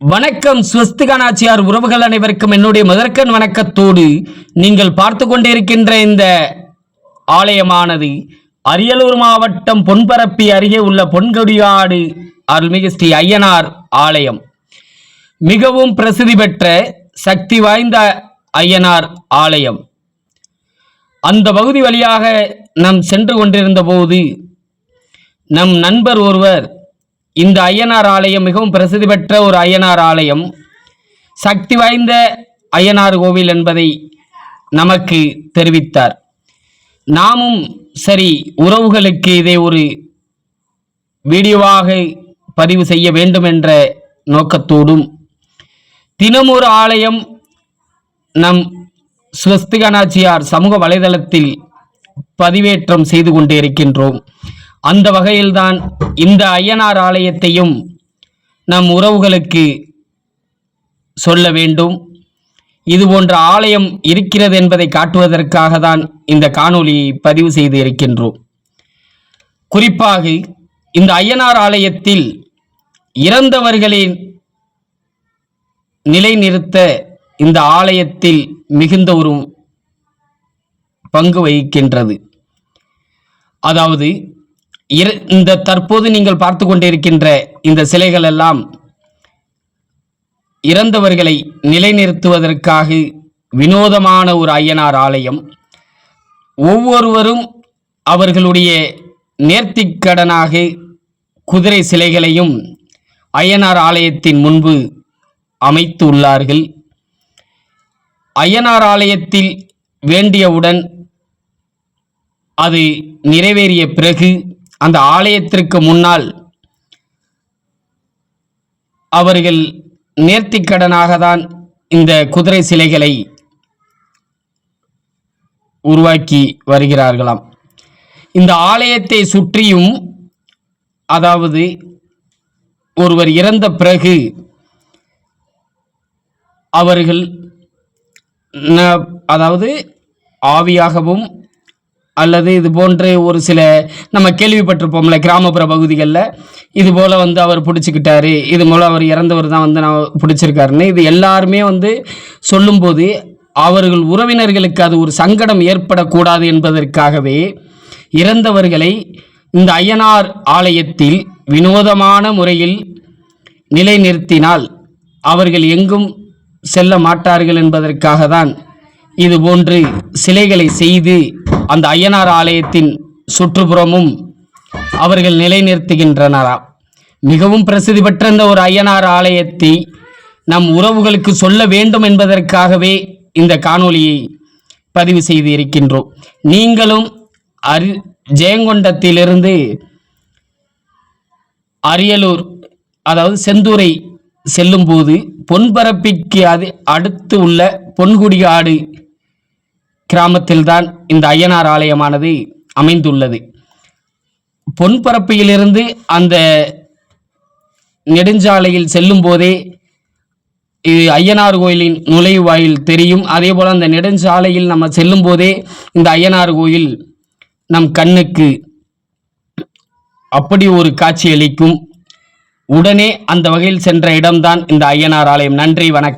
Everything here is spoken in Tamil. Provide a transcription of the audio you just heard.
வணக்கம் ஸ்வஸ்திகானாச்சியார் உறவுகள் அனைவருக்கும் என்னுடைய முதற்கண் வணக்கத்தோடு நீங்கள் பார்த்து கொண்டிருக்கின்ற இந்த ஆலயமானது அரியலூர் மாவட்டம் பொன்பரப்பி அருகே உள்ள பொன்கொடியாடு அருள்மிகு ஸ்ரீ ஐயனார் ஆலயம். மிகவும் பிரசித்தி பெற்ற சக்தி வாய்ந்த ஐயனார் ஆலயம். அந்த பகுதி வழியாக நாம் சென்று கொண்டிருந்த போது நம் நண்பர் ஒருவர் இந்த ஐயனார் ஆலயம் மிகவும் பிரசித்தி பெற்ற ஒரு ஐயனார் ஆலயம். சக்தி வாய்ந்த ஐயனார் கோவில் என்பதை நமக்கு தெரிவித்தார். நாமும் சரி உறவுகளுக்கு இதை ஒரு வீடியோவாக பதிவு செய்ய வேண்டும் என்ற நோக்கத்தோடும் ஒரு ஆலயம் நம் ஸ்வஸ்திகனாச்சியார் சமூக வலைதளத்தில் பதிவேற்றம் செய்து கொண்டே இருக்கின்றோம். அந்த வகையில்தான் இந்த ஐயனார் ஆலயத்தையும் நம் உறவுகளுக்கு சொல்ல வேண்டும். இது போன்ற ஆலயம் இருக்கிறது என்பதை காட்டுவதற்காக தான் இந்த காணொலியை பதிவு செய்து இருக்கின்றோம். குறிப்பாக இந்த ஐயனார் ஆலயத்தில் இறந்தவர்களின் நிலைநிறுத்த இந்த ஆலயத்தில் மிகுந்த ஒரு பங்கு வகிக்கின்றது. அதாவது இந்த தற்போது நீங்கள் பார்த்து கொண்டிருக்கின்ற இந்த சிலைகள் எல்லாம் இறந்தவர்களை நிலைநிறுத்துவதற்காக வினோதமான ஒரு ஐயனார் ஆலயம். ஒவ்வொருவரும் அவர்களுடைய நேர்த்திக்கடனாக குதிரை சிலைகளையும் ஐயனார் ஆலயத்தின் முன்பு அமைத்து உள்ளார்கள். ஐயனார் ஆலயத்தில் வேண்டியவுடன் அது நிறைவேறிய பிறகு அந்த ஆலயத்திற்கு முன்னால் அவர்கள் நேர்த்திக்கடனாக தான் இந்த குதிரை சிலைகளை உருவாக்கி வருகிறார்களாம். இந்த ஆலயத்தை சுற்றியும் அதாவது ஒருவர் இறந்த பிறகு அவர்கள் ந- அதாவது ஆவியாகவும் அல்லது இது போன்ற ஒரு சில நம்ம கேள்விப்பட்டிருப்போம்ல கிராமப்புற பகுதிகளில் இது போல் வந்து அவர் பிடிச்சிக்கிட்டாரு இது போல் அவர் இறந்தவர் தான் வந்து நான் பிடிச்சிருக்காருன்னு இது எல்லாருமே வந்து சொல்லும்போது அவர்கள் உறவினர்களுக்கு அது ஒரு சங்கடம் ஏற்படக்கூடாது என்பதற்காகவே இறந்தவர்களை இந்த ஐயனார் ஆலயத்தில் வினோதமான முறையில் நிலைநிறுத்தினால் அவர்கள் எங்கும் செல்ல மாட்டார்கள் என்பதற்காக தான் இது போன்று சிலைகளை செய்து அந்த ஐயனார் ஆலயத்தின் சுற்றுப்புறமும் அவர்கள் நிலைநிறுத்துகின்றனராம் மிகவும் பிரசித்தி பெற்ற இந்த ஒரு ஐயனார் ஆலயத்தை நம் உறவுகளுக்கு சொல்ல வேண்டும் என்பதற்காகவே இந்த காணொளியை பதிவு செய்து இருக்கின்றோம் நீங்களும் அரி ஜெயங்கொண்டத்திலிருந்து அரியலூர் அதாவது செந்தூரை செல்லும்போது பொன்பரப்பிக்கு அது அடுத்து உள்ள பொன்குடியாடு கிராமத்தில்தான் இந்த ஐயனார் ஆலயமானது அமைந்துள்ளது. பொன்பரப்பியிலிருந்து அந்த நெடுஞ்சாலையில் செல்லும் போதே இது ஐயனார் கோயிலின் நுழைவாயில் தெரியும். அதே போல் அந்த நெடுஞ்சாலையில் நம்ம செல்லும் போதே இந்த ஐயனார் கோயில் நம் கண்ணுக்கு அப்படி ஒரு காட்சியளிக்கும் உடனே அந்த வகையில் சென்ற இடம்தான் இந்த ஐயனார் ஆலயம். நன்றி வணக்கம்.